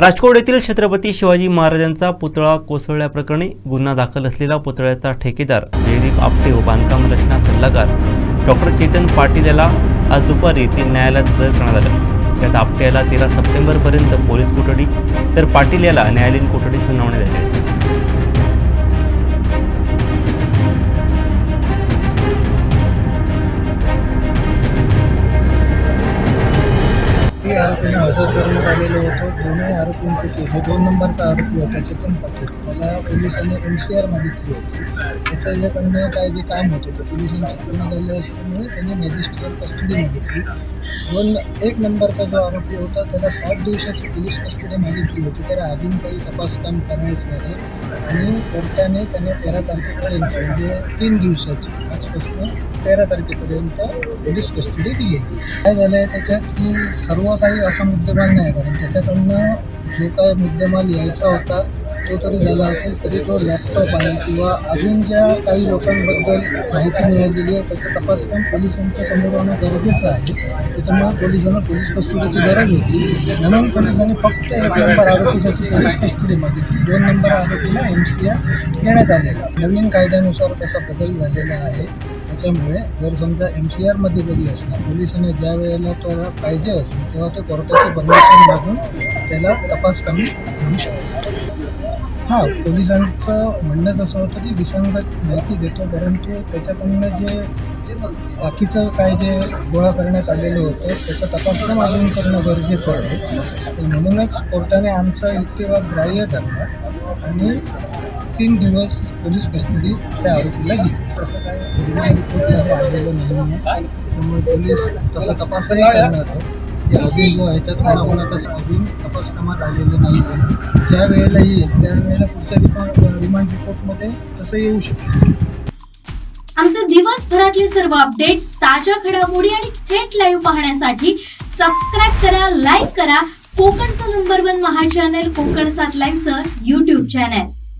राजकोट येथील छत्रपती शिवाजी महाराजांचा पुतळा कोसळल्याप्रकरणी गुन्हा दाखल असलेला पुतळ्याचा ठेकेदार जयदीप आपटे व बांधकाम रचना सल्लागार डॉक्टर चेतन पाटील याला आज दुपारी तीन न्यायालयात हजर करण्यात आलं. त्यात आपटे याला तेरा सप्टेंबरपर्यंत पोलीस कोठडी तर पाटील याला न्यायालयीन कोठडी सुनावण्यात आली. आरोपींना हजर करण्यात आलेलो होतो. दोन्ही आरोपींपैकी जो दोन नंबरचा आरोपी होता चेतन पाटील त्याला पोलिसांनी एम सी आर मागितली होती. त्याचं याकडनं काय जे काम होतं ते पोलिसांची पूर्ण झाले असल्यामुळे त्यांनी मॅजिस्ट्रेट कस्टडी मागितली दोन एक नंबरचा जो आरोपी होता त्याला सात दिवसाची पोलीस कस्टडी मागितली होती. तर अजून काही तपास काम करायचं आहे. आणि कोर्टाने त्याने तेरा तारखेपर्यंत म्हणजे तीन दिवसाची आजपासून तेरा तारखेपर्यंत पोलीस कस्टडी दिली. काय झालं आहे त्याच्यात की सर्व काही असा मुद्देमाल नाही कारण त्याच्याकडनं जो काय मुद्देमाल यायचा होता तो तरी झाला असेल तरी तो लॅपटॉप आहे किंवा अजून ज्या काही लोकांबद्दल माहिती मिळालेली आहे त्याचा तपास पण पोलिसांच्या समोर होणं गरजेचं आहे. त्याच्यामुळे पोलिसांना पोलीस कस्टडीची गरज होती. म्हणून पोलिसांनी फक्त एक नंबर आरोपीसाठी पोलीस कस्टडीमध्ये मागितली दोन नंबर आरोपीला एम सी आर देण्यात आलेला नवीन कायद्यानुसार तसा बदल झालेला आहे. त्याच्यामुळे जर समजा एम सी आरमध्ये जरी असला पोलिसांनी ज्या वेळेला तो पाहिजे असेल तेव्हा ते कोर्टाचे परमिशन मागून त्याला तपास कमी घेऊ शकतात हां पोलिसांचं म्हणणंच असं होतं की विसंगत माहिती देतो परंतु त्याच्याकडनं जे बाकीचं काय जे गोळा करण्यात आलेलं होतं त्याचा तपास पण अजून करणं गरजेचं आहे. म्हणूनच कोर्टाने आमचा युक्तिवाद ग्राह्य धरला आणि तीन दिवस पोलीस कस्टडी त्या आरोपीला दिली. तसं काय आलेलं नाही त्यामुळे पोलीस तसा तपासही करणार आहे अजून जो ह्याच्यात कोणाकोणाचा अजून तपास कामात आलेलं नाही आहे. ज्या वेळेला येईल त्यावेळेला पुढच्या रिपोर्ट रिमांड रिपोर्टमध्ये तसं येऊ शकतं. आमचे दिवसभरातले सर्व अपडेट्स ताज्या घडामोडी आणि थेट लाईव्ह पाहण्यासाठी सबस्क्राईब करा लाईक करा. कोकणचं number one Maha channel Konkan सात लाईनचं युट्यूब चॅनल